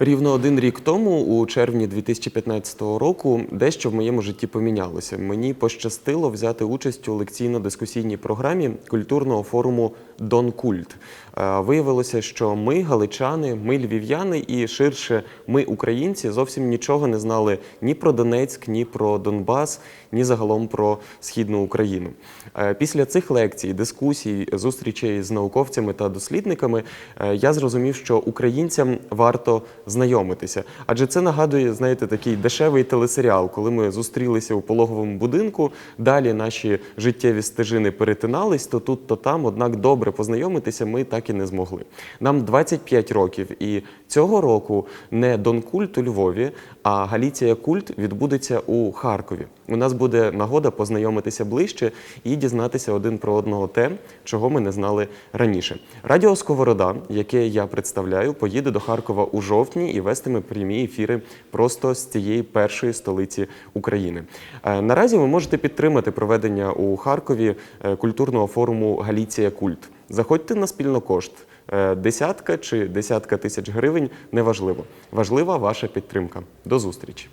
Рівно один рік тому, у червні 2015 року, дещо в моєму житті помінялося. Мені пощастило взяти участь у лекційно-дискусійній програмі культурного форуму Дон Культ. Е, Виявилося, що ми, галичани, ми львів'яни і ширше ми, українці, зовсім нічого не знали ні про Донецьк, ні про Донбас, ні загалом про східну Україну. Е, Після цих лекцій, дискусій, зустрічей з науковцями та дослідниками е, я зрозумів, що українцям варто знайомитися. Адже це нагадує, знаєте, такий дешевий телесеріал, коли ми зустрілися у пологовому будинку, далі наші життєві стежини перетинались, то тут, то там, однак добре познайомитися ми так і не змогли. Нам 25 років, і цього року не Донкульт у Львові, а Галіція Культ відбудеться у Харкові. У нас буде нагода познайомитися ближче і дізнатися один про одного те, чого ми не знали раніше. Радіо Сковорода, яке я представляю, поїде до Харкова у жовтні і вестиме прямі ефіри просто з цієї першої столиці України. Е, Наразі ви можете підтримати проведення у Харкові е, культурного форуму Галіція Культ. Заходьте на спільнокошт. Е, Десятка чи десятка тисяч гривень неважливо. Важлива ваша підтримка. До зустрічі.